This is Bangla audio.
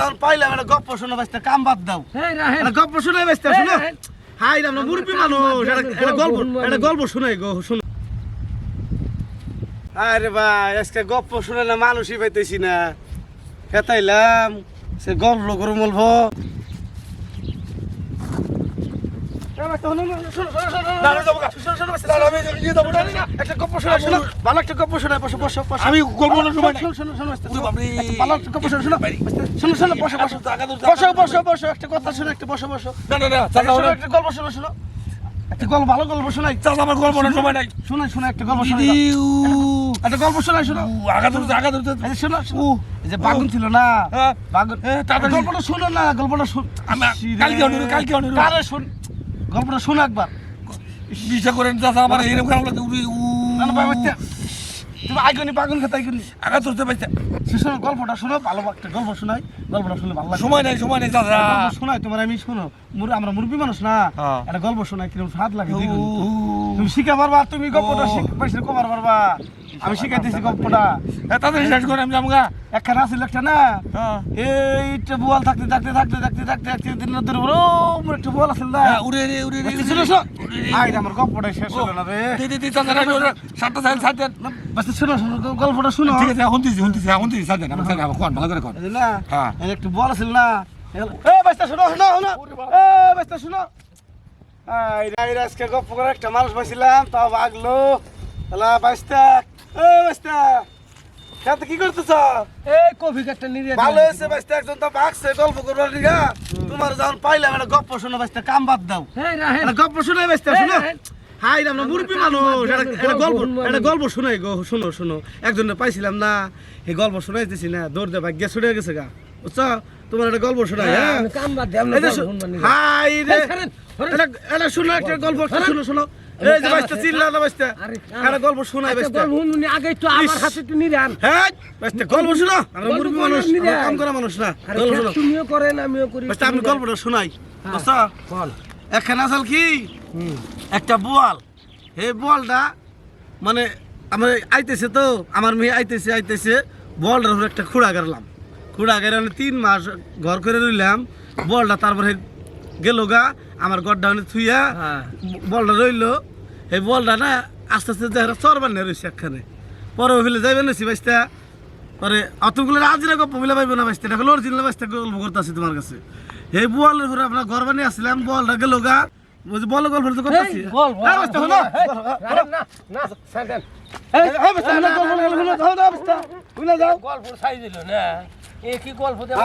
যখন পাইলাম একটা গপ্প শোনো বাঁচতে কাম বাদ দাও। একটা গপ্প শুনে বাঁচতে শুনো। হাই আমরা মুরব্বী মানুষ একটা গল্প একটা গল্প শোনাই গো শুনো। আরে ভাই আজকে গপ্প শুনে না মানুষই পাইতেছি না। খেতাইলাম সে গল্প করে বলব আমি গল্প সময় নাই। না না না চাচা ওরা- একটা গল্প শোনো শোনো একটা গল্প ভালো গল্প শোনাই চাচা আমার গল্প বলার সময় নাই শোনাই শোনা একটা গল্প শোনাই একটা গল্প শোনাই শোনো আগা ধরতে আগা ধরতে শোনো শোনো। যে বাগুন ছিল না। বাগুন তাড়াতাড়ি। গল্পটা শোনো না গল্পটা শুন আমি-। কালকে অনুরোধ, কালকে অনুরোধ। কারে শুন গল্পটা শোনো একবার। বিশ্বাস করেন চাচা আমার এরকম খারাপ লাগছে উড়ি উ। না না ভাই বাচ্চা তুমি আইগনি বাগুন খেতে আইগনি আগা ধরতে পাইছে শোনো গল্পটা শোনো ভালো একটা গল্প শোনাই। গল্পটা শুনলে ভালো লাগে। সময় নাই সময় নাই চাচা। শোনাই তোমার আমি শোনো মুর- আমরা মুরব্বী মানুষ না। হ্যাঁ। একটা গল্প শোনাই কীরকম স্বাদ লাগে তুমি শিখা পারবা তুমি গল্পটা। শিখ পাইছিলে কবার পারবা। আমি শিখাইতেছি গল্পটা। এ, তাড়াতাড়ি শেষ করে আমি যাব গা একখানা আছিল একটা না হ্যাঁ। এইটা বোয়াল থাকতে থাকতে থাকতে থাকতে থাকতে থাকতে দিন রাতের উপর ও একটা বোয়াল আছিল না হ্যাঁ, উড়ে রে উড়ে রে শোনো। শোনো আই আমার গল্পটাই শেষ হলো না রে। দি, দি, দি, রাখো। সাতটা সাইড সাইড বাস্তি শোনো শোনো গল্পটা শোনো। ঠিক আছে এখন দিছি দিছি এখন দিছি সাইড দেন আমার সাইড কোন ভালো করে কোন। না হ্যাঁ। একটা বোয়াল আছিল না এ বাস্তা শোনো শোনো শোনো। এ বাস্তা শোনো। আই রাই আজকে গপ্প করে একটা মানুষ পাইছিলাম তাও ভাগলো। এ বাস্তা খেতে কি করতেছ? এই কফি কাটটা নিয়ে ভালো হয়েছে বাস্তা একজন তো ভাগছে গল্প করবার লিগা। তোমার যখন পাইলাম একটা গপ্প শোনো কাম বাদ দাও। একটা বাস্তা শোনো। হাই আমরা মুরব্বী মানুষ। একটা- গল্প একটা গল্প শোনাই গো শোনো শোনো। একজনে পাইছিলাম না এই গল্প শোনাইতেছি না দৌড় দে ভাগ্য ছুটে গেছে গা। বুঝছ? তোমার একটা গল্প শোনাই হ্যাঁ? আমি কাম বাদ দিই, আমি এই যে গল্প শো- শুনবার নিয়ে। হাই রে। এটা শোনো একটা গল্প শোনো শোনো। এই যে চিল্লা না আরে, একটা গল্প শোনাই আচ্ছা, গল্প আগে একটু আমার হাতে একটু। হ্যাঁ গল্প শোনো। আমরা বলার মানুষ কাম করা মানুষ না। গল্প শোনো। তুমিও করেন আমিও করি আমি গল্পটা শোনাই। হ্যাঁ। বল। একখানা আসাল কি? একটা বোয়াল। এই বোয়ালটা মানে আমার আইতেছে তো আমার মেয়ে আইতেছে আইতেছে বলটার উপরে একটা খুঁড়া গাড়লাম। খুঁড়া গাড়ে আমি তিন মাস ঘর করে রইলাম বলটা তারপরে গেল গা আমার গড্ডা থুইয়া হ্যাঁ। বলটা রইল এই বলটা না আস্তে আস্তে দেখা চরবার নিয়ে রয়েছে একখানে পরে ফেলে যাইবেন না বাইসটা পরে অতগুলো আজিরা গপ্প বলে পাইবে না বাইসতে এটা হলো অরিজিনাল বাইসতে গল্প করতেছি তোমার কাছে এই বলের উপরে আপনার ঘর বানিয়ে আসছিলাম বলটা গেল গা বলছি বল গল্প তো করতেছি বল, বল, বাইসটা বাইসটা গল্প হলো হলো হলো বাইসটা বুঝলে যাও গল্প সাই দিল না এ কি গল্প দেব